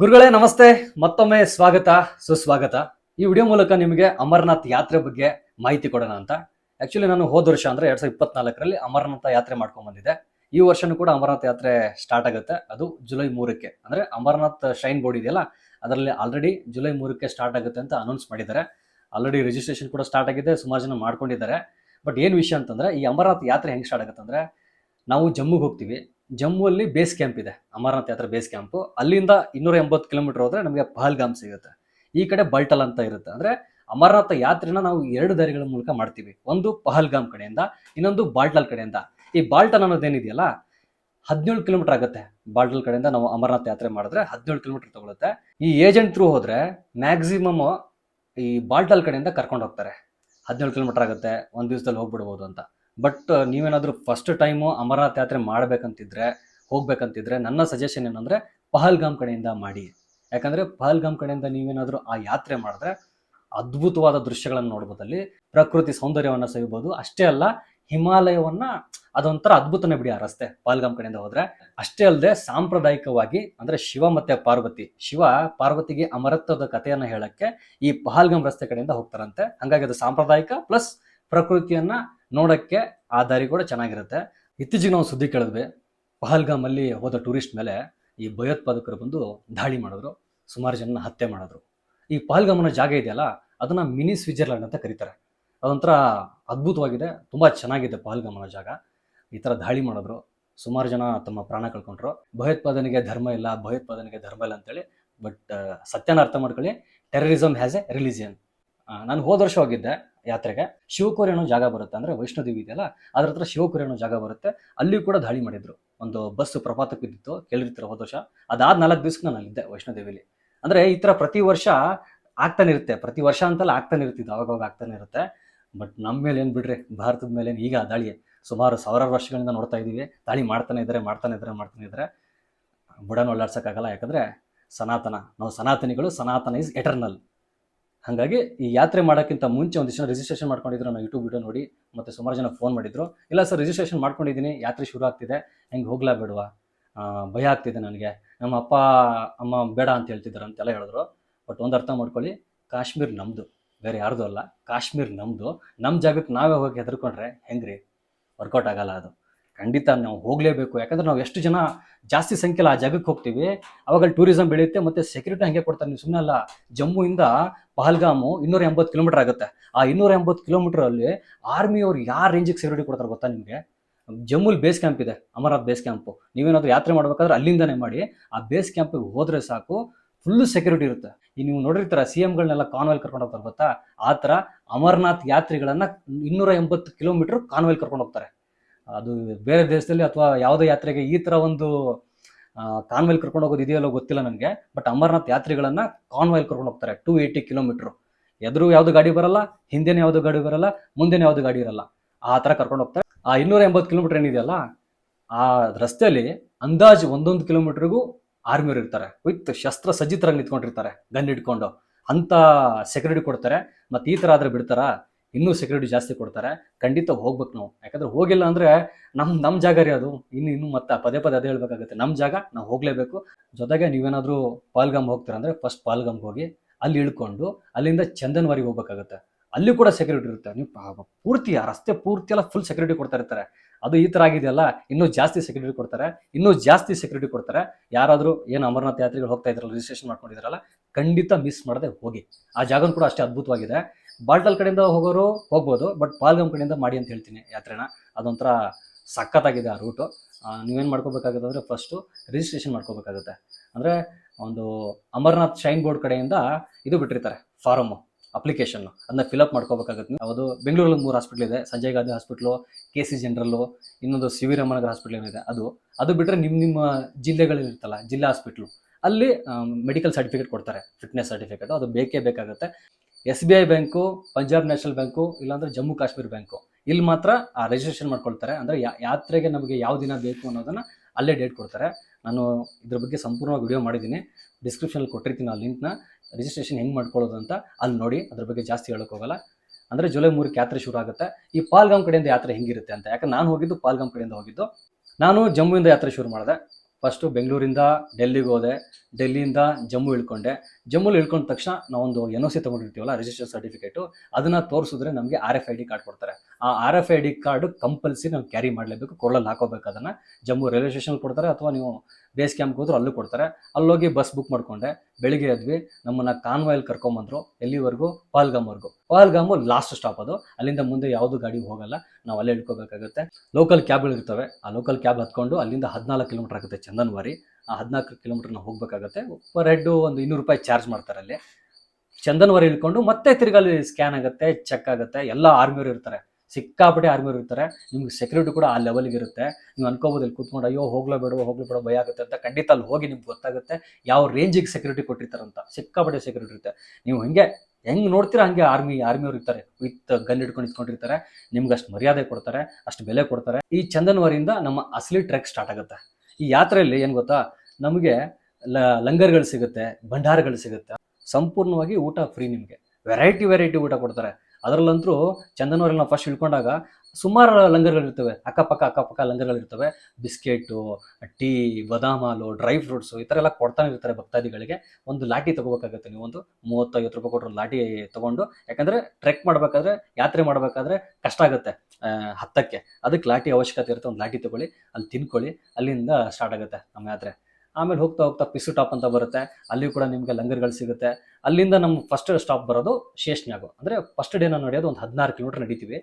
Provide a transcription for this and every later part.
ಗುರುಗಳೇ, ನಮಸ್ತೆ. ಮತ್ತೊಮ್ಮೆ ಸ್ವಾಗತ, ಸುಸ್ವಾಗತ. ಈ ವಿಡಿಯೋ ಮೂಲಕ ನಿಮಗೆ ಅಮರನಾಥ್ ಯಾತ್ರೆ ಬಗ್ಗೆ ಮಾಹಿತಿ ಕೊಡೋಣ ಅಂತ. ಆಕ್ಚುಲಿ ನಾನು ಹೋದ ವರ್ಷ ಅಂದ್ರೆ ಎರಡ್ ಸಾವಿರದ ಇಪ್ಪತ್ನಾಲ್ಕರಲ್ಲಿ ಅಮರನಾಥ ಯಾತ್ರೆ ಮಾಡ್ಕೊಂಡ್ ಬಂದಿದ್ದೆ. ಈ ವರ್ಷನೂ ಕೂಡ ಅಮರನಾಥ ಯಾತ್ರೆ ಸ್ಟಾರ್ಟ್ ಆಗುತ್ತೆ. ಅದು ಜುಲೈ ಮೂರಕ್ಕೆ. ಅಂದ್ರೆ ಅಮರನಾಥ್ ಶೈನ್ ಬೋರ್ಡ್ ಇದೆಯಲ್ಲ, ಅದರಲ್ಲಿ ಆಲ್ರೆಡಿ ಜುಲೈ ಮೂರಕ್ಕೆ ಸ್ಟಾರ್ಟ್ ಆಗುತ್ತೆ ಅಂತ ಅನೌನ್ಸ್ ಮಾಡಿದ್ದಾರೆ. ಆಲ್ರೆಡಿ ರಿಜಿಸ್ಟ್ರೇಷನ್ ಕೂಡ ಸ್ಟಾರ್ಟ್ ಆಗಿದೆ, ಸುಮಾರು ಜನ ಮಾಡ್ಕೊಂಡಿದ್ದಾರೆ. ಬಟ್ ಏನು ವಿಷಯ ಅಂತಂದ್ರೆ, ಈ ಅಮರನಾಥ್ ಯಾತ್ರೆ ಹೆಂಗೆ ಸ್ಟಾರ್ಟ್ ಆಗುತ್ತೆ ಅಂದ್ರೆ, ನಾವು ಜಮ್ಮುಗೆ ಹೋಗ್ತೀವಿ. ಜಮ್ಮುವಲ್ಲಿ ಬೇಸ್ ಕ್ಯಾಂಪ್ ಇದೆ, ಅಮರನಾಥ್ ಯಾತ್ರೆ ಬೇಸ್ ಕ್ಯಾಂಪು. ಅಲ್ಲಿಂದ ಇನ್ನೂರ ಎಂಬತ್ತು ಕಿಲೋಮೀಟರ್ ಹೋದರೆ ನಮಗೆ ಪಹಲ್ಗಾಮ್ ಸಿಗುತ್ತೆ. ಈ ಕಡೆ ಬಲ್ಟಲ್ ಅಂತ ಇರುತ್ತೆ. ಅಂದ್ರೆ ಅಮರನಾಥ ಯಾತ್ರೆನ ನಾವು ಎರಡು ದಾರಿಗಳ ಮೂಲಕ ಮಾಡ್ತೀವಿ. ಒಂದು ಪಹಲ್ಗಾಮ್ ಕಡೆಯಿಂದ, ಇನ್ನೊಂದು ಬಾಲ್ಟಲ್ ಕಡೆಯಿಂದ. ಈ ಬಾಲ್ಟಲ್ ಅನ್ನೋದೇನಿದೆಯಲ್ಲ, ಹದಿನೇಳು ಕಿಲೋಮೀಟರ್ ಆಗುತ್ತೆ ಬಾಲ್ಟಲ್ ಕಡೆಯಿಂದ ನಾವು ಅಮರನಾಥ ಯಾತ್ರೆ ಮಾಡಿದ್ರೆ ಹದಿನೇಳು ಕಿಲೋಮೀಟರ್ ತಗೊಳುತ್ತೆ. ಈ ಏಜೆಂಟ್ ಥ್ರೂ ಹೋದ್ರೆ ಮ್ಯಾಕ್ಸಿಮಮ್ ಈ ಬಾಲ್ಟಲ್ ಕಡೆಯಿಂದ ಕರ್ಕೊಂಡು ಹೋಗ್ತಾರೆ. ಹದಿನೇಳು ಕಿಲೋಮೀಟರ್ ಆಗುತ್ತೆ, ಒಂದು ದಿವಸದಲ್ಲಿ ಹೋಗ್ಬಿಡ್ಬೋದು ಅಂತ. ಬಟ್ ನೀವೇನಾದರೂ ಫಸ್ಟ್ ಟೈಮು ಅಮರನಾಥ್ ಯಾತ್ರೆ ಮಾಡಬೇಕಂತಿದ್ರೆ, ಹೋಗ್ಬೇಕಂತಿದ್ರೆ ನನ್ನ ಸಜೆಷನ್ ಏನಂದ್ರೆ ಪಹಲ್ಗಾಮ್ ಕಡೆಯಿಂದ ಮಾಡಿ. ಯಾಕಂದ್ರೆ ಪಹಲ್ಗಾಮ್ ಕಡೆಯಿಂದ ನೀವೇನಾದರೂ ಆ ಯಾತ್ರೆ ಮಾಡಿದ್ರೆ ಅದ್ಭುತವಾದ ದೃಶ್ಯಗಳನ್ನು ನೋಡ್ಬೋದು ಅಲ್ಲಿ. ಪ್ರಕೃತಿ ಸೌಂದರ್ಯವನ್ನ ಸವಿಬೋದು. ಅಷ್ಟೇ ಅಲ್ಲ, ಹಿಮಾಲಯವನ್ನ ಅದೊಂಥರ ಅದ್ಭುತನೇ ಬಿಡಿ ಆ ರಸ್ತೆ ಪಹಲ್ಗಾಮ್ ಕಡೆಯಿಂದ ಹೋದ್ರೆ. ಅಷ್ಟೇ ಅಲ್ಲದೆ ಸಾಂಪ್ರದಾಯಿಕವಾಗಿ ಅಂದ್ರೆ ಶಿವ ಮತ್ತೆ ಪಾರ್ವತಿ. ಶಿವ ಪಾರ್ವತಿಗೆ ಅಮರತ್ವದ ಕಥೆಯನ್ನ ಹೇಳಕ್ಕೆ ಈ ಪಹಲ್ಗಾಮ್ ರಸ್ತೆ ಕಡೆಯಿಂದ ಹೋಗ್ತಾರಂತೆ. ಹಂಗಾಗಿ ಅದು ಸಾಂಪ್ರದಾಯಿಕ ಪ್ಲಸ್ ಪ್ರಕೃತಿಯನ್ನ ನೋಡಕ್ಕೆ ಆ ದಾರಿ ಕೂಡ ಚೆನ್ನಾಗಿರುತ್ತೆ. ಇತ್ತೀಚೆಗೆ ನಾವು ಸುದ್ದಿ ಕೇಳಿದ್ವಿ, ಪಹಲ್ಗಾಮಲ್ಲಿ ಹೋದ ಟೂರಿಸ್ಟ್ ಮೇಲೆ ಈ ಭಯೋತ್ಪಾದಕರು ಬಂದು ದಾಳಿ ಮಾಡಿದ್ರು, ಸುಮಾರು ಜನನ ಹತ್ಯೆ ಮಾಡಿದ್ರು. ಈ ಪಹಲ್ಗಾಮ್ ಅನ್ನೋ ಜಾಗ ಇದೆಯಲ್ಲ, ಅದನ್ನ ಮಿನಿ ಸ್ವಿಟ್ಜರ್ಲ್ಯಾಂಡ್ ಅಂತ ಕರೀತಾರೆ. ಅದೊಂಥರ ಅದ್ಭುತವಾಗಿದೆ, ತುಂಬಾ ಚೆನ್ನಾಗಿದೆ ಪಹಲ್ಗಾಮ್ ಅನ್ನೋ ಜಾಗ. ಈ ಥರ ದಾಳಿ ಮಾಡಿದ್ರು, ಸುಮಾರು ಜನ ತಮ್ಮ ಪ್ರಾಣ ಕಳ್ಕೊಂಡ್ರು. ಭಯೋತ್ಪಾದನೆಗೆ ಧರ್ಮ ಇಲ್ಲ, ಭಯೋತ್ಪಾದನೆಗೆ ಧರ್ಮ ಇಲ್ಲ ಅಂತೇಳಿ, ಬಟ್ ಸತ್ಯನ ಅರ್ಥ ಮಾಡ್ಕೊಳ್ಳಿ ಟೆರರಿಸಮ್ ಹ್ಯಾಸ್ ಎ ರಿಲಿಜಿಯನ್ ನಾನು ಹೋದ ವರ್ಷ ಹೋಗಿದ್ದೆ ಯಾತ್ರೆಗೆ ಶಿವಕೋರಿ ಅನ್ನೋ ಜಾಗ ಬರುತ್ತೆ ಅಂದ್ರೆ ವೈಷ್ಣೋದೇವಿ ಇದೆಯಲ್ಲ, ಅದ್ರ ಹತ್ರ ಶಿವಕೋರಿ ಅನ್ನೋ ಜಾಗ ಬರುತ್ತೆ. ಅಲ್ಲಿ ಕೂಡ ದಾಳಿ ಮಾಡಿದ್ರು. ಒಂದು ಬಸ್ ಪ್ರಪಾತಕ್ಕೆ ಬಿದ್ದಿತ್ತು, ಕೇಳಿರ್ತೀರ ಹೋದ ವರ್ಷ? ಅದಾದ ನಾಲ್ಕು ದಿವಸಕ್ಕೆ ನಾನು ಅಲ್ಲಿದ್ದೆ ವೈಷ್ಣೋದೇವಿಲಿ ಅಂದ್ರೆ ಈ ತರ ಪ್ರತಿ ವರ್ಷ ಆಗ್ತಾನೆ ಇರುತ್ತೆ. ಪ್ರತಿ ವರ್ಷ ಅಂತಲ್ಲ ಆಗ್ತಾನೆ ಇರ್ತಿದ್ದು ಅವಾಗವಾಗ ಆಗ್ತಾನೆ ಇರುತ್ತೆ. ಬಟ್ ನಮ್ಮ ಮೇಲೆ ಏನು ಬಿಡ್ರಿ? ಭಾರತದ ಮೇಲೆ ಈಗ ದಾಳಿ? ಸುಮಾರು ಸಾವಿರಾರು ವರ್ಷಗಳಿಂದ ನೋಡ್ತಾ ಇದೀವಿ. ದಾಳಿ ಮಾಡ್ತಾನೆ ಇದ್ದಾರೆ ಮಾಡ್ತಾನೆ ಇದ್ದಾರೆ ಮಾಡ್ತಾನೆ ಇದ್ದಾರೆ ಬುಡನ ಒಳ್ಳಾಡ್ಸೋಕ್ಕಾಗಲ್ಲ ಯಾಕಂದ್ರೆ ಸನಾತನ, ನಾವು ಸನಾತನಿಗಳು, ಸನಾತನ ಇಸ್ ಎಟರ್ನಲ್ ಹಾಗಾಗಿ ಈ ಯಾತ್ರೆ ಮಾಡೋಕ್ಕಿಂತ ಮುಂಚೆ ಒಂದಿಷ್ಟು ರಿಜಿಸ್ಟ್ರೇಷನ್ ಮಾಡ್ಕೊಂಡಿದ್ರು. ನಾನು ಯೂಟ್ಯೂಬ್ ವಿಡಿಯೋ ನೋಡಿ ಮತ್ತೆ ಸುಮಾರು ಜನ ಫೋನ್ ಮಾಡಿದ್ರು. ಇಲ್ಲ ಸರ್ ರಿಜಿಸ್ಟ್ರೇಷನ್ ಮಾಡ್ಕೊಂಡಿದ್ದೀನಿ ಯಾತ್ರೆ ಶುರು ಆಗ್ತಿದೆ. ಹೆಂಗೆ ಹೋಗ್ಲಾ ಬೇಡವಾ? ಭಯ ಆಗ್ತಿದೆ ನನಗೆ. ನಮ್ಮ ಅಪ್ಪ, ಅಮ್ಮ ಬೇಡ ಅಂತ ಹೇಳ್ತಿದ್ದಾರೆ ಅಂತೆಲ್ಲ ಹೇಳಿದ್ರು. ಬಟ್ ಒಂದು ಅರ್ಥ ಮಾಡ್ಕೊಳ್ಳಿ, ಕಾಶ್ಮೀರ್ ನಮ್ಮದು ಬೇರೆ ಯಾರ್ದು ಅಲ್ಲ. ಕಾಶ್ಮೀರ್ ನಮ್ಮದು ನಮ್ಮ ಜಾಗಕ್ಕೆ ನಾವೇ ಹೋಗಿ ಹೆದರ್ಕೊಂಡ್ರೆ ಹೆಂಗ್ರಿ? ವರ್ಕೌಟ್ ಆಗಲ್ಲ ಅದು. ಖಂಡಿತ ನಾವು ಹೋಗಲೇಬೇಕು. ಯಾಕಂದ್ರೆ ನಾವು ಎಷ್ಟು ಜನ ಜಾಸ್ತಿ ಸಂಖ್ಯೆಯಲ್ಲಿ ಆ ಜಾಗಕ್ಕೆ ಹೋಗ್ತೀವಿ ಅವಾಗ ಟೂರಿಸಂ ಬೆಳೆಯುತ್ತೆ ಮತ್ತೆ ಸೆಕ್ಯೂರಿಟಿ ಹಂಗೆ ಕೊಡ್ತಾರೆ. ನೀವು ಸುಮ್ಮನೆ ಅಲ್ಲ ಜಮ್ಮುವಿಂದ ಪಹಲ್ಗಾಮು ಇನ್ನೂರ ಎಂಬತ್ತು ಕಿಲೋಮೀಟರ್ ಆಗುತ್ತೆ. ಆ ಇನ್ನೂರ ಎಂಬತ್ತು ಕಿಲೋಮೀಟರ್ ಅಲ್ಲಿ ಆರ್ಮಿಯವ್ರು ಯಾವ ರೇಂಜಿಗೆ ಸೆಕ್ಯೂರಿಟಿ ಕೊಡ್ತಾರೆ ಗೊತ್ತಾ ನಿಮಗೆ? ಜಮ್ಮುಲ್ ಬೇಸ್ ಕ್ಯಾಂಪ್ ಇದೆ, ಅಮರನಾಥ್ ಬೇಸ್ ಕ್ಯಾಂಪು ನೀವೇನಾದರೂ ಯಾತ್ರೆ ಮಾಡ್ಬೇಕಾದ್ರೆ ಅಲ್ಲಿಂದನೇ ಮಾಡಿ, ಆ ಬೇಸ್ ಕ್ಯಾಂಪಿಗೆ ಹೋದರೆ ಸಾಕು ಫುಲ್ ಸೆಕ್ಯೂರಿಟಿ ಇರುತ್ತೆ. ಈ ನೀವು ನೋಡಿರ್ತೀರ ಸಿ ಎಂಗಳನ್ನೆಲ್ಲ ಕಾನ್ವೆಲ್ ಕರ್ಕೊಂಡು ಹೋಗ್ತಾರೆ ಗೊತ್ತಾ? ಆ ಥರ ಅಮರನಾಥ್ ಯಾತ್ರಿಗಳನ್ನ ಇನ್ನೂರ ಎಂಬತ್ತು ಕಿಲೋಮೀಟರ್ ಕಾನ್ವೆಲ್ ಕರ್ಕೊಂಡು ಹೋಗ್ತಾರೆ. ಅದು ಬೇರೆ ದೇಶದಲ್ಲಿ ಅಥವಾ ಯಾವುದೇ ಯಾತ್ರೆಗೆ ಈ ಥರ ಒಂದು ಕಾನ್ವೈಲ್ ಕರ್ಕೊಂಡು ಹೋಗೋದು ಇದೆಯಲ್ಲೋ ಗೊತ್ತಿಲ್ಲ ನನಗೆ ಬಟ್ ಅಮರನಾಥ್ ಯಾತ್ರಿಗಳನ್ನ ಕಾನ್ವೈಲ್ ಕರ್ಕೊಂಡು ಹೋಗ್ತಾರೆ ಟೂ ಏಯ್ಟಿ ಕಿಲೋಮೀಟ್ರು ಎದುರು ಯಾವುದು ಗಾಡಿ ಬರಲ್ಲ, ಹಿಂದೆನೇ ಯಾವುದು ಗಾಡಿ ಬರಲ್ಲ, ಮುಂದೆನೇ ಯಾವುದು ಗಾಡಿ ಇರಲ್ಲ. ಆ ಥರ ಕರ್ಕೊಂಡು ಹೋಗ್ತಾರೆ. ಆ ಇನ್ನೂರ ಎಂಬತ್ತು ಕಿಲೋಮೀಟರ್ ಏನಿದೆಯಲ್ಲ, ಆ ರಸ್ತೆಯಲ್ಲಿ ಅಂದಾಜು ಒಂದೊಂದು ಕಿಲೋಮೀಟರ್ಗೂ ಆರ್ಮಿಯವ್ರು ಇರ್ತಾರೆ. ವಿತ್ ಶಸ್ತ್ರ ಸಜ್ಜಿತರಾಗಿ ನಿಂತ್ಕೊಂಡಿರ್ತಾರೆ ಗನ್ ಹಿಡ್ಕೊಂಡು. ಅಂತ ಸೆಕ್ಯೂರಿಟಿ ಕೊಡ್ತಾರೆ. ಮತ್ತೆ ಈ ಥರ ಆದ್ರೆ ಬಿಡ್ತಾರಾ? ಇನ್ನೂ ಸೆಕ್ಯೂರಿಟಿ ಜಾಸ್ತಿ ಕೊಡ್ತಾರೆ. ಖಂಡಿತ ಹೋಗ್ಬೇಕು ನಾವು. ಯಾಕಂದ್ರೆ ಹೋಗಿಲ್ಲ ಅಂದ್ರೆ ನಮ್ ನಮ್ ಜಾಗ ರೀ ಅದು. ಇನ್ನು ಇನ್ನು ಮತ್ತೆ ಪದೇ ಪದೇ ಅದೇ ಹೇಳ್ಬೇಕಾಗುತ್ತೆ. ನಮ್ ಜಾಗ, ನಾವು ಹೋಗ್ಲೇಬೇಕು. ಜೊತೆಗೆ ನೀವೇನಾದ್ರೂ ಪಾಲ್ಗಾಮ್ ಹೋಗ್ತೀರ ಅಂದ್ರೆ ಫಸ್ಟ್ ಪಾಲ್ಗಾಮ್ಗೆ ಹೋಗಿ ಅಲ್ಲಿ ಇಳ್ಕೊಂಡು ಅಲ್ಲಿಂದ ಚಂದನ್ವಾರಿಗೆ ಹೋಗ್ಬೇಕಾಗುತ್ತೆ. ಅಲ್ಲಿ ಕೂಡ ಸೆಕ್ಯೂರಿಟಿ ಇರುತ್ತೆ. ನೀವು ಪೂರ್ತಿ ರಸ್ತೆ ಪೂರ್ತಿ ಎಲ್ಲ ಫುಲ್ ಸೆಕ್ಯೂರಿಟಿ ಕೊಡ್ತಾ ಇರ್ತಾರೆ. ಅದು ಈ ತರ ಆಗಿದೆಯಲ್ಲ ಇನ್ನೂ ಜಾಸ್ತಿ ಸೆಕ್ಯೂರಿಟಿ ಕೊಡ್ತಾರೆ. ಇನ್ನೂ ಜಾಸ್ತಿ ಸೆಕ್ಯೂರಿಟಿ ಕೊಡ್ತಾರೆ. ಯಾರಾದರೂ ಏನು ಅಮರನಾಥ ಯಾತ್ರೆಗಳು ಹೋಗ್ತಾ ಇದ್ರಲ್ಲ ರಿಜಿಸ್ಟ್ರೇಷನ್ ಮಾಡ್ಕೊಂಡಿದ್ರಲ್ಲ, ಖಂಡಿತ ಮಿಸ್ ಮಾಡದೆ ಹೋಗಿ. ಆ ಜಾಗನೂ ಕೂಡ ಅಷ್ಟೇ ಅದ್ಭುತವಾಗಿದೆ. ಬಾಲ್ಟಲ್ ಕಡೆಯಿಂದ ಹೋಗೋರು ಹೋಗ್ಬೋದು ಬಟ್ ಪಾಲ್ಗಮ್ ಕಡೆಯಿಂದ ಮಾಡಿ ಅಂತ ಹೇಳ್ತೀನಿ ಯಾತ್ರೆನ. ಅದೊಂಥರ ಸಖತ್ತಾಗಿದೆ ಆ ರೂಟು. ನೀವೇನು ಮಾಡ್ಕೋಬೇಕಾಗುತ್ತೆ ಅಂದರೆ ಫಸ್ಟು ರಿಜಿಸ್ಟ್ರೇಷನ್ ಮಾಡ್ಕೋಬೇಕಾಗುತ್ತೆ. ಅಂದರೆ ಒಂದು ಅಮರ್ನಾಥ್ ಶೈನ್ ಬೋರ್ಡ್ ಕಡೆಯಿಂದ ಇದು ಬಿಟ್ಟಿರ್ತಾರೆ ಫಾರಮು ಅಪ್ಲಿಕೇಶನ್ನು ಅದನ್ನ ಫಿಲಪ್ ಮಾಡ್ಕೋಬೇಕಾಗುತ್ತೆ. ಅದು ಬೆಂಗಳೂರಲ್ಲಿ ಮೂರು ಹಾಸ್ಪಿಟ್ಲ್ ಇದೆ, Sanjay Gandhi hospital K C general ಇನ್ನೊಂದು ಸಿ ವಿ ರಾಮನಗರ ಹಾಸ್ಪಿಟ್ಲ್ ಏನಿದೆ, ಅದು. ಅದು ಬಿಟ್ಟರೆ ನಿಮ್ಮ ನಿಮ್ಮ ಜಿಲ್ಲೆಗಳಿರುತ್ತಲ್ಲ ಜಿಲ್ಲಾ ಹಾಸ್ಪಿಟ್ಲು ಅಲ್ಲಿ ಮೆಡಿಕಲ್ ಸರ್ಟಿಫಿಕೇಟ್ ಕೊಡ್ತಾರೆ ಫಿಟ್ನೆಸ್ ಸರ್ಟಿಫಿಕೇಟ್ ಅದು ಬೇಕೇ ಬೇಕಾಗುತ್ತೆ. S B I bank, Punjab national bank, ಇಲ್ಲಾಂದ್ರೆ ಜಮ್ಮು ಕಾಶ್ಮೀರ್ ಬ್ಯಾಂಕು. ಇಲ್ಲಿ ಮಾತ್ರ ಆ ರಿಜಿಸ್ಟ್ರೇಷನ್ ಮಾಡ್ಕೊಳ್ತಾರೆ. ಅಂದರೆ ಯಾತ್ರೆಗೆ ನಮಗೆ ಯಾವ ದಿನ ಬೇಕು ಅನ್ನೋದನ್ನು ಅಲ್ಲೇ ಡೇಟ್ ಕೊಡ್ತಾರೆ. ನಾನು ಇದ್ರ ಬಗ್ಗೆ ಸಂಪೂರ್ಣವಾಗಿ ವಿಡಿಯೋ ಮಾಡಿದ್ದೀನಿ. ಡಿಸ್ಕ್ರಿಪ್ಷನಲ್ಲಿ ಕೊಟ್ಟಿರ್ತೀನಿ ಆ ಲಿಂಕ್ನ ರಿಜಿಸ್ಟ್ರೇಷನ್ ಹೆಂಗೆ ಮಾಡ್ಕೊಳ್ಳೋದು ಅಂತ ಅಲ್ಲಿ ನೋಡಿ. ಅದ್ರ ಬಗ್ಗೆ ಜಾಸ್ತಿ ಹೇಳೋಕೆ ಹೋಗಲ್ಲ. ಅಂದರೆ ಜುಲೈ ಮೂರಕ್ಕೆ ಯಾತ್ರೆ ಶುರು ಆಗುತ್ತೆ. ಈ ಪಾಲ್ಗಾಮ್ ಕಡೆಯಿಂದ ಯಾತ್ರೆ ಹೆಂಗಿರುತ್ತೆ ಅಂತ. ಯಾಕಂದ್ರೆ ನಾನು ಹೋಗಿದ್ದು ಪಾಲ್ಗಾಮ್ ಕಡೆಯಿಂದ ಹೋಗಿದ್ದು. ನಾನು ಜಮ್ಮುವಿಂದ ಯಾತ್ರೆ ಶುರು ಮಾಡಿದೆ. ಫಸ್ಟು ಬೆಂಗಳೂರಿಂದ ಡೆಲ್ಲಿಗೆ ಹೋದೆ. ಡೆಲ್ಲಿಯಿಂದ ಜಮ್ಮು ಇಳ್ಕೊಂಡೆ. ಜಮ್ಮುಲಿ ಇಳ್ಕೊಂಡ ತಕ್ಷಣ ನಾವೊಂದು ಎನ್ ಒ ಸಿ ತೊಗೊಂಡಿರ್ತೀವಲ್ಲ ರಿಜಿಸ್ಟರ್ ಸರ್ಟಿಫಿಕೇಟು ಅದನ್ನು ತೋರಿಸಿದ್ರೆ ನಮಗೆ R F I D card ಕೊಡ್ತಾರೆ. ಆ R F I D card compulsory ನಾವು ಕ್ಯಾರಿ ಮಾಡಲೇಬೇಕು. ಕೊರಳಲ್ಲಿ ಹಾಕೋಬೇಕು ಅದನ್ನು. ಜಮ್ಮು ರೈಲ್ವೆ ಸ್ಟೇಷನ್ ಕೊಡ್ತಾರೆ ಅಥವಾ ನೀವು ಬೇಸ್ ಕ್ಯಾಂಪ್ಗೆ ಹೋದ್ರು ಅಲ್ಲೂ ಕೊಡ್ತಾರೆ. ಅಲ್ಲೋಗಿ ಬಸ್ ಬುಕ್ ಮಾಡ್ಕೊಂಡೆ. ಬೆಳಿಗ್ಗೆ ಎದ್ವಿ. ನಮ್ಮನ್ನ ಕಾನ್ವಾಯಲ್ಲಿ ಕರ್ಕೊಂಬಂದ್ರು ಎಲ್ಲಿವರೆಗೂ? ಪಾಲ್ಗಾಮ್ವರೆಗೂ ಪಾಲ್ಗಾಮು ಲಾಸ್ಟ್ ಸ್ಟಾಪ್ ಅದು. ಅಲ್ಲಿಂದ ಮುಂದೆ ಯಾವುದು ಗಾಡಿ ಹೋಗಲ್ಲ. ನಾವು ಅಲ್ಲೇ ಇಳ್ಕೋಬೇಕಾಗುತ್ತೆ. ಲೋಕಲ್ ಕ್ಯಾಬ್ಗಳು ಇರ್ತವೆ. ಆ ಲೋಕಲ್ ಕ್ಯಾಬ್ ಹತ್ಕೊಂಡು ಅಲ್ಲಿಂದ ಹದಿನಾಲ್ಕು ಕಿಲೋಮೀಟರ್ ಆಗುತ್ತೆ ಚಂದನ್ವಾರಿ. ಆ ಹದಿನಾಲ್ಕು ಕಿಲೋಮೀಟರ್ ನಾವು ಹೋಗಬೇಕಾಗುತ್ತೆ. ಪರ್ ಹೆಡ್ಡು ಒಂದು ಇನ್ನೂರು ರೂಪಾಯಿ ಚಾರ್ಜ್ ಮಾಡ್ತಾರೆ ಅಲ್ಲಿ. ಚಂದನ್ವಾರಿ ಇಳ್ಕೊಂಡು ಮತ್ತೆ ತಿರ್ಗಾ ಅಲ್ಲಿ ಸ್ಕ್ಯಾನ್ ಆಗುತ್ತೆ ಚೆಕ್ ಆಗುತ್ತೆ. ಎಲ್ಲ ಆರ್ಮಿಯವರು ಇರ್ತಾರೆ. ಸಿಕ್ಕಾಪಟ್ಟೆ ಆರ್ಮಿಯವ್ರು ಇರ್ತಾರೆ. ನಿಮ್ಗೆ ಸೆಕ್ಯೂರಿಟಿ ಕೂಡ ಆ ಲೆವೆಲ್ಗೆ ಇರುತ್ತೆ. ನೀವು ಅನ್ಕೋಬೋದು ಇಲ್ಲಿ ಕೂತ್ಕೊಂಡು, ಅಯ್ಯೋ ಹೋಗ್ಲೋ ಬೇಡ ಹೋಗ್ಲೋ ಬೇಡ ಭಯ ಆಗುತ್ತೆ ಅಂತ ಖಂಡಿತ ಅಲ್ಲಿ ಹೋಗಿ ನಿಮ್ಗೆ ಗೊತ್ತಾಗುತ್ತೆ ಯಾವ ರೇಂಜಿಗೆ ಸೆಕ್ಯೂರಿಟಿ ಕೊಟ್ಟಿರ್ತಾರಂತ. ಸಿಕ್ಕಾಪಟ್ಟೆ ಸೆಕ್ಯೂರಿಟಿ ಇರುತ್ತೆ. ನೀವು ಹಂಗೆ, ಹೆಂಗ್ ನೋಡ್ತೀರಾ ಹಂಗೆ ಆರ್ಮಿ ಆರ್ಮಿಯವ್ರು ಇರ್ತಾರೆ. ವಿತ್ ಗನ್ ಹಿಡ್ಕೊಂಡು ಇಟ್ಕೊಂಡಿರ್ತಾರೆ ನಿಮ್ಗೆ ಅಷ್ಟು ಮರ್ಯಾದೆ ಕೊಡ್ತಾರೆ, ಅಷ್ಟು ಬೆಲೆ ಕೊಡ್ತಾರೆ. ಈ ಚಂದನ್ವರಿಯಿಂದ ನಮ್ಮ ಅಸಲಿ ಟ್ರೆಕ್ ಸ್ಟಾರ್ಟ್ ಆಗುತ್ತೆ. ಈ ಯಾತ್ರೆಯಲ್ಲಿ ಏನು ಗೊತ್ತಾ? ನಮಗೆ ಲ- ಲಂಗರ್ಗಳು ಸಿಗುತ್ತೆ, ಭಂಡಾರಗಳು ಸಿಗುತ್ತೆ. ಸಂಪೂರ್ಣವಾಗಿ ಊಟ ಫ್ರೀ ನಿಮಗೆ. ವೆರೈಟಿ ವೆರೈಟಿ ಊಟ ಕೊಡ್ತಾರೆ. ಅದರಲ್ಲಂತೂ ಚಂದನವರಲ್ಲಿ ನಾವು ಫಸ್ಟ್ ಇಳ್ಕೊಂಡಾಗ ಸುಮಾರು ಲಂಗರ್ಗಳಿರ್ತವೆ, ಅಕ್ಕಪಕ್ಕ ಅಕ್ಕಪಕ್ಕ ಲಂಗರ್ಗಳಿರ್ತವೆ. ಬಿಸ್ಕೆಟು, ಟೀ, ಬದಾಮ್ ಡ್ರೈ ಫ್ರೂಟ್ಸು ಈ ಥರ ಎಲ್ಲ ಕೊಡ್ತಾನೆ ಇರ್ತಾರೆ ಭಕ್ತಾದಿಗಳಿಗೆ. ಒಂದು ಲಾಟಿ ತೊಗೋಬೇಕಾಗುತ್ತೆ ನೀವು ಒಂದು ಮೂವತ್ತೈವತ್ತು ರೂಪಾಯಿ ಕೊಟ್ಟರು ಲಾಟಿ ತಗೊಂಡು. ಯಾಕಂದರೆ ಟ್ರೆಕ್ ಮಾಡಬೇಕಾದ್ರೆ, ಯಾತ್ರೆ ಮಾಡಬೇಕಾದ್ರೆ ಕಷ್ಟ ಆಗುತ್ತೆ ಹತ್ತಕ್ಕೆ. ಅದಕ್ಕೆ ಲಾಟಿ ಅವಶ್ಯಕತೆ ಇರುತ್ತೆ, ಒಂದು ಲಾಟಿ ತಗೊಳ್ಳಿ, ಅಲ್ಲಿ ತಿನ್ಕೊಳ್ಳಿ, ಅಲ್ಲಿಂದ ಸ್ಟಾರ್ಟ್ ಆಗುತ್ತೆ ನಮ್ಮ ಯಾತ್ರೆ. ಆಮೇಲೆ ಹೋಗ್ತಾ ಹೋಗ್ತಾ ಪಿಸು ಟಾಪ್ ಅಂತ ಬರುತ್ತೆ. ಅಲ್ಲಿ ಕೂಡ ನಿಮಗೆ ಲಂಗರ್ಗಳು ಸಿಗುತ್ತೆ. ಅಲ್ಲಿಂದ ನಮ್ಮ ಫಸ್ಟ್ ಸ್ಟಾಪ್ ಬರೋದು ಶೇಷ್ನಾಗು ಅಂದರೆ ಫಸ್ಟ್ ಡೇ ನಾವು ನಡೆಯೋದು ಒಂದು ಹದಿನಾರು ಕಿಲೋಮೀಟರ್ ನಡೀತೀವಿ.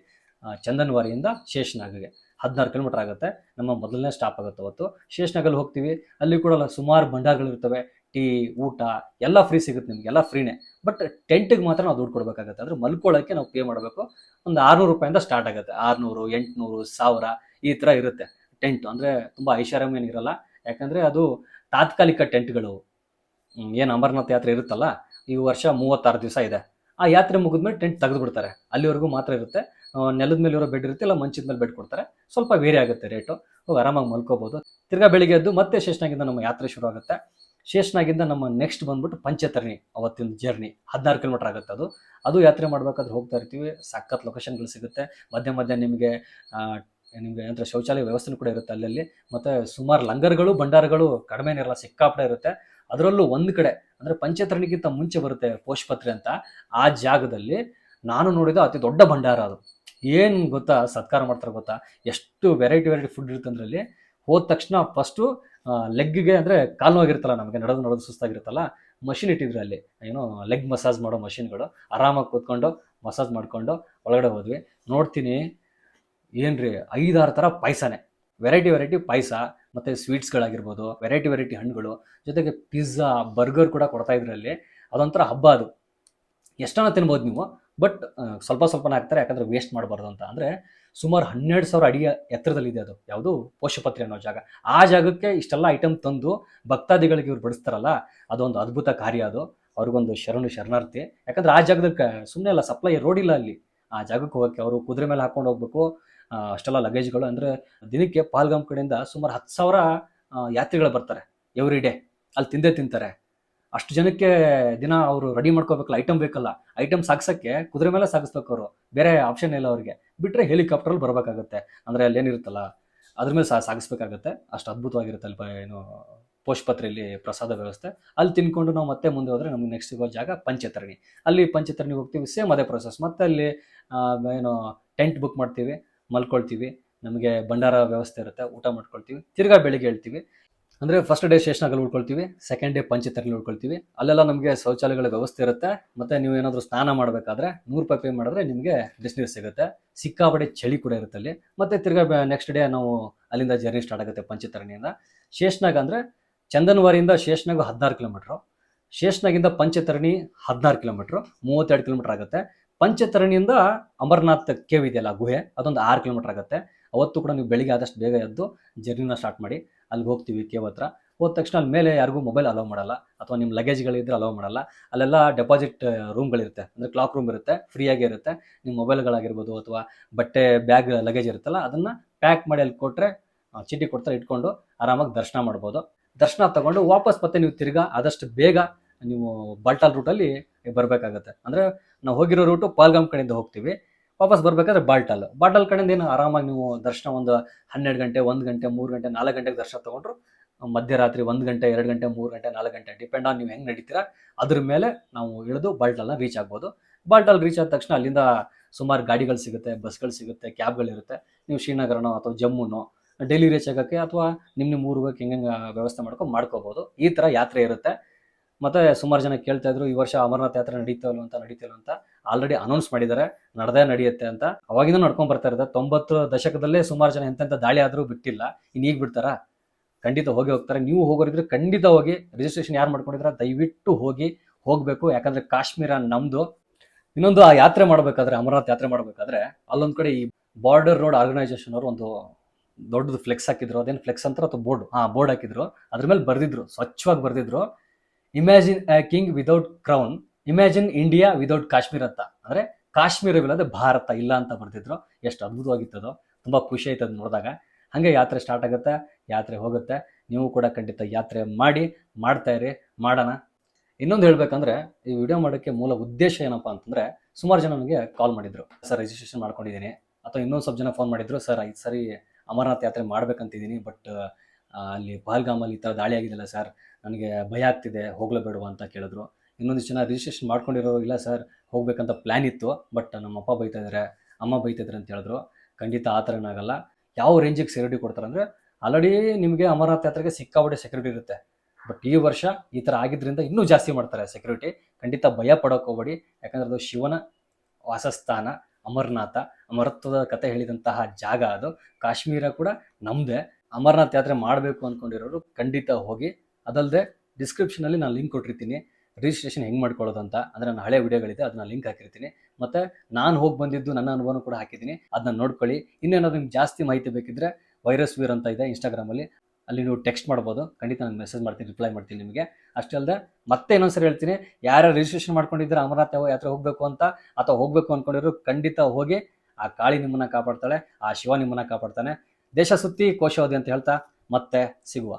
ಚಂದನ್ವಾರಿಯಿಂದ ಶೇಷ್ನಾಗ್ಗೆ ಹದಿನಾರು ಕಿಲೋಮೀಟರ್ ಆಗುತ್ತೆ. ನಮ್ಮ ಮೊದಲನೇ ಸ್ಟಾಪ್ ಆಗುತ್ತೆ ಅವತ್ತು. ಶೇಷ್ನಾಗಲ್ಲಿ ಹೋಗ್ತೀವಿ. ಅಲ್ಲಿ ಕೂಡ ಸುಮಾರು ಭಂಡಾರಗಳಿರ್ತವೆ ಟೀ, ಊಟ, ಎಲ್ಲ ಫ್ರೀ ಸಿಗುತ್ತೆ ನಿಮಗೆ. ಎಲ್ಲ ಫ್ರೀನೇ ಬಟ್ ಟೆಂಟಿಗೆ ಮಾತ್ರ ನಾವು ದುಡ್ಡು ಕೊಡಬೇಕಾಗತ್ತೆ. ಅಂದರೆ ಮಲ್ಕೊಳ್ಳೋಕ್ಕೆ ನಾವು ಪೇ ಮಾಡಬೇಕು. ಒಂದು ಆರುನೂರು ರೂಪಾಯಿಂದ ಸ್ಟಾರ್ಟ್ ಆಗುತ್ತೆ. ಆರುನೂರು, ಎಂಟುನೂರು, ಸಾವಿರ ಈ ಥರ ಇರುತ್ತೆ. ಟೆಂಟ್ ಅಂದರೆ ತುಂಬ ಐಷಾರಾಮ್ಯನಿರಲ್ಲ ಯಾಕಂದರೆ ಅದು ತಾತ್ಕಾಲಿಕ ಟೆಂಟ್ಗಳು ಏನು ಅಮರನಾಥ್ ಯಾತ್ರೆ ಇರುತ್ತಲ್ಲ, ಈ ವರ್ಷ ಮೂವತ್ತಾರು ದಿವಸ ಇದೆ. ಆ ಯಾತ್ರೆ ಮುಗಿದ್ಮೇಲೆ ಟೆಂಟ್ ತೆಗೆದು ಬಿಡ್ತಾರೆ ಅಲ್ಲಿವರೆಗೂ ಮಾತ್ರ ಇರುತ್ತೆ. ನೆಲದ ಮೇಲೆ ಇರೋ ಬೆಡ್ ಇರುತ್ತೆ, ಇಲ್ಲ ಮಂಚದ ಮೇಲೆ ಬೆಡ್ ಕೊಡ್ತಾರೆ. ಸ್ವಲ್ಪ ವೇರಿ ಆಗುತ್ತೆ ರೇಟು. ಹೋಗಿ ಆರಾಮಾಗಿ ಮಲ್ಕೋಬೋದು. ತಿರ್ಗಾ ಬೆಳಿಗ್ಗೆ ಎದ್ದು ಮತ್ತೆ ಶೇಷನಾಗಿಂದ ನಮ್ಮ ಯಾತ್ರೆ ಶುರು ಆಗುತ್ತೆ. ಶೇಷನಾಗಿಂದ ನಮ್ಮ ನೆಕ್ಸ್ಟ್ ಬಂದ್ಬಿಟ್ಟು ಪಂಚತರಣಿ ಅವತ್ತಿನ ಜರ್ನಿ. ಹದಿನಾರು ಕಿಲೋಮೀಟರ್ ಆಗುತ್ತೆ ಅದು. ಅದು ಯಾತ್ರೆ ಮಾಡಬೇಕಾದ್ರೆ ಹೋಗ್ತಾ ಇರ್ತೀವಿ. ಸಖತ್ ಲೊಕೇಶನ್ಗಳು ಸಿಗುತ್ತೆ. ಮಧ್ಯೆ ಮಧ್ಯೆ ನಿಮಗೆ ನಿಮಗೆ ಏನಂದ್ರೆ ಶೌಚಾಲಯ ವ್ಯವಸ್ಥೆ ಕೂಡ ಇರುತ್ತೆ ಅಲ್ಲಲ್ಲಿ. ಮತ್ತೆ ಸುಮಾರು ಲಂಗರ್ಗಳು, ಭಂಡಾರಗಳು ಕಡಿಮೆ ಇರಲ್ಲ ಸಿಕ್ಕಾಪಟ್ಟೆ ಇರುತ್ತೆ. ಅದರಲ್ಲೂ ಒಂದು ಕಡೆ, ಅಂದ್ರೆ ಪಂಚತರಣಿಗಿಂತ ಮುಂಚೆ ಬರುತ್ತೆ ಪೋಷಪತ್ರೆ ಅಂತ, ಆ ಜಾಗದಲ್ಲಿ ನಾನು ನೋಡಿದ ಅತಿ ದೊಡ್ಡ ಭಂಡಾರ ಅದು. ಏನು ಗೊತ್ತಾ, ಸತ್ಕಾರ ಮಾಡ್ತಾರೆ ಗೊತ್ತಾ, ಎಷ್ಟು ವೆರೈಟಿ ವೆರೈಟಿ ಫುಡ್ ಇರುತ್ತೆ ಅಂದ್ರಲ್ಲಿ. ಹೋದ ತಕ್ಷಣ ಫಸ್ಟು ಲೆಗ್ಗೆ ಅಂದರೆ ಕಾಲು ನೋವಾಗಿರುತ್ತಲ್ಲ ನಮಗೆ, ನಡೆದು ನಡೆದು ಸುಸ್ತಾಗಿರುತ್ತಲ್ಲ ಮಷಿನ್ ಇಟ್ಟಿದ್ರು ಅಲ್ಲಿ. ಏನೋ ಲೆಗ್ ಮಸಾಜ್ ಮಾಡೋ ಮಷಿನ್ಗಳು ಆರಾಮಾಗಿ ಕೂತ್ಕೊಂಡು ಮಸಾಜ್ ಮಾಡಿಕೊಂಡು ಒಳಗಡೆ ಹೋದ್ವಿ. ನೋಡ್ತೀನಿ ಏನ್ರಿ, ಐದಾರು ಥರ ಪಾಯಸನೇ. ವೆರೈಟಿ ವೆರೈಟಿ ಪಾಯಸ, ಮತ್ತು ಸ್ವೀಟ್ಸ್ಗಳಾಗಿರ್ಬೋದು ವೆರೈಟಿ ವೆರೈಟಿ ಹಣ್ಣುಗಳು, ಜೊತೆಗೆ ಪಿಜ್ಜಾ ಬರ್ಗರ್ ಕೂಡ ಕೊಡ್ತಾ ಇದ್ರು ಅಲ್ಲಿ ಅದೊಂಥರ ಹಬ್ಬ ಅದು. ಎಷ್ಟನ್ನ ತಿನ್ಬೋದು ನೀವು ಬಟ್ ಸ್ವಲ್ಪ ಸ್ವಲ್ಪನೇ ಹಾಕ್ತಾರೆ, ಯಾಕಂದರೆ ವೇಸ್ಟ್ ಮಾಡಬಾರ್ದು ಅಂತ. ಅಂದರೆ ಸುಮಾರು ಹನ್ನೆರಡು ಸಾವಿರ ಅಡಿಯ ಎತ್ತರದಲ್ಲಿದೆ ಅದು. ಯಾವುದು? ಪೋಷಪತ್ರೆ ಅನ್ನೋ ಜಾಗ. ಆ ಜಾಗಕ್ಕೆ ಇಷ್ಟೆಲ್ಲ ಐಟಮ್ ತಂದು ಭಕ್ತಾದಿಗಳಿಗೆ ಇವ್ರು ಬಡಿಸ್ತಾರಲ್ಲ, ಅದೊಂದು ಅದ್ಭುತ ಕಾರ್ಯ ಅದು. ಅವ್ರಿಗೊಂದು ಶರಣು, ಶರಣಾರ್ಥಿ. ಯಾಕಂದ್ರೆ ಆ ಜಾಗದಲ್ಲಿ ಸುಮ್ಮನೆ ಅಲ್ಲ ಸಪ್ಲೈ ರೋಡ್ ಇಲ್ಲ ಅಲ್ಲಿ. ಆ ಜಾಗಕ್ಕೆ ಹೋಗಕ್ಕೆ ಅವರು ಕುದುರೆ ಮೇಲೆ ಹಾಕೊಂಡು ಹೋಗ್ಬೇಕು ಅಷ್ಟೆಲ್ಲ ಲಗೇಜ್ಗಳು ಅಂದರೆ ದಿನಕ್ಕೆ ಪಾಲ್ಗಾಮ್ ಕಡೆಯಿಂದ ಸುಮಾರು ಹತ್ತು ಸಾವಿರ ಯಾತ್ರಿಗಳು ಬರ್ತಾರೆ ಎವ್ರಿ ಡೇ ಅಲ್ಲಿ ತಿಂದೇ ತಿಂತಾರೆ. ಅಷ್ಟು ಜನಕ್ಕೆ ದಿನ ಅವರು ರೆಡಿ ಮಾಡ್ಕೋಬೇಕಲ್ಲ ಐಟಮ್ ಬೇಕಲ್ಲ. ಐಟಮ್ ಸಾಗ್ಸೋಕ್ಕೆ ಕುದುರೆ ಮೇಲೆ ಸಾಗಿಸ್ಬೇಕು ಅವರು. ಬೇರೆ ಆಪ್ಷನ್ ಇಲ್ಲ ಅವರಿಗೆ. ಬಿಟ್ಟರೆ ಹೆಲಿಕಾಪ್ಟ್ರಲ್ಲಿ ಬರಬೇಕಾಗುತ್ತೆ. ಅಂದರೆ ಅಲ್ಲಿ ಏನಿರುತ್ತಲ್ಲ, ಅದ್ರ ಮೇಲೆ ಸಾಗಿಸ್ಬೇಕಾಗತ್ತೆ. ಅಷ್ಟು ಅದ್ಭುತವಾಗಿರುತ್ತೆ ಅಲ್ಲಿ ಏನು ಪೋಷ್ಪತ್ರೆಯಲ್ಲಿ ಪ್ರಸಾದ ವ್ಯವಸ್ಥೆ. ಅಲ್ಲಿ ತಿನ್ಕೊಂಡು ನಾವು ಮತ್ತೆ ಮುಂದೆ ಹೋದರೆ ನಮ್ಗೆ ನೆಕ್ಸ್ಟ್ ಸಿಗೋ ಜಾಗ ಪಂಚತರಣಿ. ಅಲ್ಲಿ ಪಂಚತರಣಿ ಹೋಗ್ತೀವಿ ಸೇಮ್ ಅದೇ ಪ್ರೊಸೆಸ್ ಮತ್ತೆ ಅಲ್ಲಿ ಏನು ಟೆಂಟ್ ಬುಕ್ ಮಾಡ್ತೀವಿ. ಮಲ್ಕೊಳ್ತೀವಿ, ನಮಗೆ ಭಂಡಾರ ವ್ಯವಸ್ಥೆ ಇರುತ್ತೆ, ಊಟ ಮಾಡ್ಕೊಳ್ತೀವಿ, ತಿರ್ಗಾ ಬೆಳಿಗ್ಗೆ ಹೇಳ್ತೀವಿ. ಅಂದರೆ ಫಸ್ಟ್ ಡೇ ಸ್ಟೇಷನಾಗಲ್ಲಿ ಉಳ್ಕೊಳ್ತೀವಿ ಸೆಕೆಂಡ್ ಡೇ ಪಂಚತರಣಿ ಉಳ್ಕೊಳ್ತೀವಿ. ಅಲ್ಲೆಲ್ಲ ನಮಗೆ ಶೌಚಾಲಯಗಳ ವ್ಯವಸ್ಥೆ ಇರುತ್ತೆ. ಮತ್ತು ನೀವು ಏನಾದರೂ ಸ್ನಾನ ಮಾಡಬೇಕಾದ್ರೆ ನೂರು ರೂಪಾಯಿ ಪೇ ಮಾಡಿದ್ರೆ ನಿಮಗೆ ಬಿಸಿನೀರು ಸಿಗುತ್ತೆ. ಸಿಕ್ಕಾಪಡೆ ಚಳಿ ಕೂಡ ಇರುತ್ತೆ ಅಲ್ಲಿ. ಮತ್ತು ತಿರ್ಗಾ ನೆಕ್ಸ್ಟ್ ಡೇ ನಾವು ಅಲ್ಲಿಂದ ಜರ್ನಿ ಸ್ಟಾರ್ಟ್ ಆಗುತ್ತೆ ಪಂಚತರಣಿಯಿಂದ. ಶೇಷ್ನಾಗ ಅಂದರೆ ಚಂದನ್ವಾರಿಯಿಂದ ಶೇಷ್ನಾಗ ಹದಿನಾರು ಕಿಲೋಮೀಟ್ರು ಶೇಷ್ನಾಗಿಂದ ಪಂಚತರಣಿ ಹದಿನಾರು ಕಿಲೋಮೀಟ್ರು ಮೂವತ್ತೆರಡು ಕಿಲೋಮೀಟ್ರ್ ಆಗುತ್ತೆ. ಪಂಚತರಣಿಯಿಂದ ಅಮರನಾಥ್ ಕೇವ್ ಇದೆಯಲ್ಲ ಗುಹೆ, ಅದೊಂದು ಆರು ಕಿಲೋಮೀಟರ್ ಆಗುತ್ತೆ. ಅವತ್ತು ಕೂಡ ನೀವು ಬೆಳಿಗ್ಗೆ ಆದಷ್ಟು ಬೇಗ ಎದ್ದು ಜರ್ನಿನ ಸ್ಟಾರ್ಟ್ ಮಾಡಿ, ಅಲ್ಲಿಗೆ ಹೋಗ್ತೀವಿ ಕೇವ್ ಹತ್ರ. ಹೋದ ತಕ್ಷಣ ಅಲ್ಲಿ ಮೇಲೆ ಯಾರಿಗೂ ಮೊಬೈಲ್ ಅಲೋ ಮಾಡಲ್ಲ, ಅಥವಾ ನಿಮ್ಮ ಲಗೇಜ್ಗಳಿದ್ರೆ ಅಲೋ ಮಾಡಲ್ಲ. ಅಲ್ಲೆಲ್ಲ ಡೆಪಾಸಿಟ್ ರೂಮ್ಗಳಿರುತ್ತೆ ಅಂದರೆ ಕ್ಲಾಕ್ ರೂಮ್ ಇರುತ್ತೆ ಫ್ರೀಯಾಗಿ ಇರುತ್ತೆ. ನಿಮ್ಮ ಮೊಬೈಲ್ಗಳಾಗಿರ್ಬೋದು ಅಥವಾ ಬಟ್ಟೆ ಬ್ಯಾಗ್ ಲಗೇಜ್ ಇರುತ್ತಲ್ಲ, ಅದನ್ನು ಪ್ಯಾಕ್ ಮಾಡಿ ಅಲ್ಲಿ ಕೊಟ್ಟರೆ ಚೀಟಿ ಕೊಡ್ತಾರೆ, ಇಟ್ಕೊಂಡು ಆರಾಮಾಗಿ ದರ್ಶನ ಮಾಡ್ಬೋದು. ದರ್ಶನ ತಗೊಂಡು ವಾಪಸ್ ಮತ್ತೆ ನೀವು ತಿರ್ಗಾ ಆದಷ್ಟು ಬೇಗ ನೀವು ಬಾಲ್ಟಾಲ್ ರೂಟಲ್ಲಿ ಬರಬೇಕಾಗತ್ತೆ. ಅಂದರೆ ನಾವು ಹೋಗಿರೋ ರೂಟು ಪಾಲ್ಗಾಮ್ ಕಡೆಯಿಂದ ಹೋಗ್ತೀವಿ. ವಾಪಸ್ ಬರ್ಬೇಕಾದ್ರೆ ಬಾಲ್ಟಾಲ್ ಬಾಲ್ಟಾಲ್ ಕಡೆಯಿಂದ ಏನು ಆರಾಮಾಗಿ ನೀವು ದರ್ಶನ ಒಂದು ಹನ್ನೆರಡು ಗಂಟೆ, ಒಂದು ಗಂಟೆ, ಮೂರು ಗಂಟೆ, ನಾಲ್ಕು ಗಂಟೆಗೆ ದರ್ಶನ ತೊಗೊಂಡ್ರು, ಮಧ್ಯರಾತ್ರಿ ಒಂದು ಗಂಟೆ, ಎರಡು ಗಂಟೆ, ಮೂರು ಗಂಟೆ, ನಾಲ್ಕು ಗಂಟೆ ಡಿಪೆಂಡ್ ಆನ್ ನೀವು ಹೆಂಗೆ ನಡೀತೀರಾ, ಅದ್ರ ಮೇಲೆ ನಾವು ಇಳಿದು ಬಾಲ್ಟಾಲ್ನ ರೀಚ್ ಆಗ್ಬೋದು. ಬಾಲ್ಟಾಲ್ ರೀಚ್ ಆದ ತಕ್ಷಣ ಅಲ್ಲಿಂದ ಸುಮಾರು ಗಾಡಿಗಳು ಸಿಗುತ್ತೆ ಬಸ್ಗಳು ಸಿಗುತ್ತೆ ಕ್ಯಾಬ್ಗಳಿರುತ್ತೆ ನೀವು ಶ್ರೀನಗರನೋ ಅಥವಾ ಜಮ್ಮುನೋ ಡೈಲಿ ರೀಚ್ ಆಗೋಕ್ಕೆ ಅಥವಾ ನಿಮ್ಮ ನಿಮ್ಮ ಊರಿಗೆ ಹೆಂಗೆ ವ್ಯವಸ್ಥೆ ಮಾಡ್ಕೊಂಡು ಮಾಡ್ಕೋಬೋದು. ಈ ಥರ ಯಾತ್ರೆ ಇರುತ್ತೆ. ಮತ್ತೆ ಸುಮಾರು ಜನ ಕೇಳ್ತಾ ಇದ್ರು, ಈ ವರ್ಷ ಅಮರನಾಥ ಯಾತ್ರೆ ನಡೀತಾವಲ್ಲ ಅಂತ ನಡೀತಿಲ್ಲ ಅಂತ. ಆಲ್ರೆಡಿ ಅನೌನ್ಸ್ ಮಾಡಿದ್ದಾರೆ, ನಡೆದೇ ನಡೆಯುತ್ತೆ ಅಂತ. ಅವಾಗಿಂದ ನಡ್ಕೊಂಡ್ ಬರ್ತಾ ಇರುತ್ತೆ ತೊಂಬತ್ತು ದಶಕದಲ್ಲೇ ಸುಮಾರು ಜನ ಎಂತೆಂಥ ದಾಳಿ ಆದರೂ ಬಿಟ್ಟಿಲ್ಲ. ಇನ್ನು ಈಗ ಬಿಡ್ತಾರಾ? ಖಂಡಿತ ಹೋಗಿ ಹೋಗ್ತಾರೆ. ನೀವು ಹೋಗೋರಿದ್ರೆ ಖಂಡಿತ ಹೋಗಿ ರಿಜಿಸ್ಟ್ರೇಷನ್ ಯಾರು ಮಾಡ್ಕೊಂಡಿದ್ರೆ ದಯವಿಟ್ಟು ಹೋಗಿ ಹೋಗಬೇಕು. ಯಾಕಂದ್ರೆ ಕಾಶ್ಮೀರ ನಮ್ದು. ಇನ್ನೊಂದು ಆ ಯಾತ್ರೆ ಮಾಡಬೇಕಾದ್ರೆ, ಅಮರನಾಥ್ ಯಾತ್ರೆ ಮಾಡಬೇಕಾದ್ರೆ, ಅಲ್ಲೊಂದ್ ಕಡೆ ಈ ಬಾರ್ಡರ್ ರೋಡ್ ಆರ್ಗನೈಸೇಷನ್ ಅವರು ಒಂದು ದೊಡ್ಡದು ಫ್ಲೆಕ್ಸ್ ಹಾಕಿದ್ರು. ಅದೇನು ಫ್ಲೆಕ್ಸ್ ಅಂತಾರ ಅಥವಾ ಬೋರ್ಡ್ ಹಾ ಬೋರ್ಡ್ ಹಾಕಿದ್ರು. ಅದ್ರ ಮೇಲೆ ಬರ್ದಿದ್ರು. ಸ್ವಚ್ಛವಾಗಿ ಬರ್ದಿದ್ರು. Imagine a king without crown imagine India without Kashmir ಅಂತ. ಅಂದ್ರೆ ಕಾಶ್ಮೀರವಿಲ್ಲದೆ ಭಾರತ ಇಲ್ಲ ಅಂತ ಬರ್ತಿದ್ರು ಎಷ್ಟು ಅದ್ಭುತವಾಗಿತ್ತದೋ. ತುಂಬಾ ಖುಷಿ ಆಯ್ತು ಅದು ನೋಡಿದಾಗ. ಹಂಗೆ ಯಾತ್ರೆ ಸ್ಟಾರ್ಟ್ ಆಗುತ್ತೆ. ಯಾತ್ರೆ ಹೋಗುತ್ತೆ. ನೀವು ಕೂಡ ಖಂಡಿತ ಯಾತ್ರೆ ಮಾಡಿ, ಮಾಡ್ತಾ ಇರಿ, ಮಾಡೋಣ. ಇನ್ನೊಂದು ಹೇಳ್ಬೇಕಂದ್ರೆ, ಈ ವಿಡಿಯೋ ಮಾಡೋಕ್ಕೆ ಮೂಲ ಉದ್ದೇಶ ಏನಪ್ಪಾ ಅಂತಂದ್ರೆ, ಸುಮಾರು ಜನ ನನಗೆ ಕಾಲ್ ಮಾಡಿದ್ರು. ಸರ್ ರಿಜಿಸ್ಟ್ರೇಷನ್ ಮಾಡ್ಕೊಂಡಿದ್ದೀನಿ. ಅಥವಾ ಇನ್ನೊಂದು ಸ್ವಲ್ಪ ಜನ ಫೋನ್ ಮಾಡಿದ್ರು, ಸರ್, ಐದು ಸರಿ ಅಮರನಾಥ್ ಯಾತ್ರೆ ಮಾಡ್ಬೇಕಂತಿದ್ದೀನಿ ಬಟ್ ಅಲ್ಲಿ ಪಹಲ್ಗಾಮಲ್ಲಿ ಈ ಥರ ದಾಳಿ ಆಗಿದೆಯಲ್ಲ ಸರ್. ನನಗೆ ಭಯ ಆಗ್ತಿದೆ, ಹೋಗ್ಲೇಬೇಡುವ ಅಂತ ಕೇಳಿದ್ರು. ಇನ್ನೊಂದಿಷ್ಟು ಜನ ರಿಜಿಸ್ಟ್ರೇಷನ್ ಮಾಡ್ಕೊಂಡಿರೋರು ಇಲ್ಲ ಸರ್, ಹೋಗಬೇಕಂತ ಪ್ಲ್ಯಾನ್ ಇತ್ತು ಬಟ್ ನಮ್ಮ ಅಪ್ಪ ಬೈತಾ ಇದ್ದಾರೆ ಅಮ್ಮ ಬೈತಾ ಇದ್ದಾರೆ ಅಂತ ಹೇಳಿದ್ರು. ಖಂಡಿತ ಆ ಥರ ಏನಾಗಲ್ಲ ಯಾವ ರೇಂಜಿಗೆ ಸೆಕ್ಯೂರಿಟಿ ಕೊಡ್ತಾರೆ ಅಂದರೆ ಆಲ್ರೆಡಿ ನಿಮಗೆ ಅಮರನಾಥ್ ಯಾತ್ರೆಗೆ ಸಿಕ್ಕಾಪಟ್ಟೆ ಸೆಕ್ಯೂರಿಟಿ ಇರುತ್ತೆ. ಬಟ್ ಈ ವರ್ಷ ಈ ಥರ ಆಗಿದ್ದರಿಂದ ಇನ್ನೂ ಜಾಸ್ತಿ ಮಾಡ್ತಾರೆ ಸೆಕ್ಯೂರಿಟಿ ಖಂಡಿತ ಭಯ ಪಡೋಕೆ ಹೋಗಬೇಡಿ. ಯಾಕಂದ್ರೆ ಅದು ಶಿವನ ವಾಸಸ್ಥಾನ, ಅಮರನಾಥ. ಅಮರತ್ವದ ಕತೆ ಹೇಳಿದಂತಹ ಜಾಗ ಅದು. ಕಾಶ್ಮೀರ ಕೂಡ ನಮ್ಮದೇ ಅಮರನಾಥ್ ಯಾತ್ರೆ ಮಾಡಬೇಕು ಅಂದ್ಕೊಂಡಿರೋರು ಖಂಡಿತ ಹೋಗಿ ಅದಲ್ಲದೆ ಡಿಸ್ಕ್ರಿಪ್ಷನಲ್ಲಿ ನಾನು ಲಿಂಕ್ ಕೊಟ್ಟಿರ್ತೀನಿ. ರಿಜಿಸ್ಟ್ರೇಷನ್ ಹೆಂಗೆ ಮಾಡ್ಕೊಳ್ಳೋದು ಅಂತ. ಅಂದರೆ ನನ್ನ ಹಳೆ ವಿಡಿಯೋಗಳಿದೆ ಅದನ್ನ ಲಿಂಕ್ ಹಾಕಿರ್ತೀನಿ. ಮತ್ತು ನಾನು ಹೋಗಿ ಬಂದಿದ್ದು ನನ್ನ ಅನುಭವನೂ ಕೂಡ ಹಾಕಿದ್ದೀನಿ. ಅದನ್ನ ನೋಡ್ಕೊಳ್ಳಿ. ಇನ್ನೇನಾದ್ರು ನಿಮ್ಗೆ ಜಾಸ್ತಿ ಮಾಹಿತಿ ಬೇಕಿದ್ರೆ ವೈರಸ್ ವೀರ್ ಅಂತ ಇದೆ ಇನ್ಸ್ಟಾಗ್ರಾಮಲ್ಲಿ ಅಲ್ಲಿ. ನೀವು ಟೆಕ್ಸ್ಟ್ ಮಾಡ್ಬೋದು. ಖಂಡಿತ ನಾನು ಮೆಸೇಜ್ ಮಾಡ್ತೀನಿ ರಿಪ್ಲೈ ಮಾಡ್ತೀನಿ ನಿಮಗೆ. ಅಷ್ಟೇ ಅಲ್ಲದೆ ಮತ್ತೆ ಇನ್ನೊಂದ್ಸರಿ ಹೇಳ್ತೀನಿ. ಯಾರು ರಿಜಿಸ್ಟ್ರೇಷನ್ ಮಾಡ್ಕೊಂಡಿದ್ರೆ ಅಮರನಾಥ ಯಾತ್ರೆ ಹೋಗಬೇಕು ಅಂತ, ಅಥವಾ ಹೋಗಬೇಕು ಅಂದ್ಕೊಂಡಿದ್ರು ಖಂಡಿತ ಹೋಗಿ ಆ ಕಾಳಿ ನಿಮ್ಮನ್ನು ಕಾಪಾಡ್ತಾಳೆ, ಆ ಶಿವ ನಿಮ್ಮನ್ನು ಕಾಪಾಡ್ತಾನೆ. ದೇಶ ಸುತ್ತಿ ಕೋಶೋದಿ ಅಂತ ಹೇಳ್ತಾ ಮತ್ತೆ ಸಿಗುವ.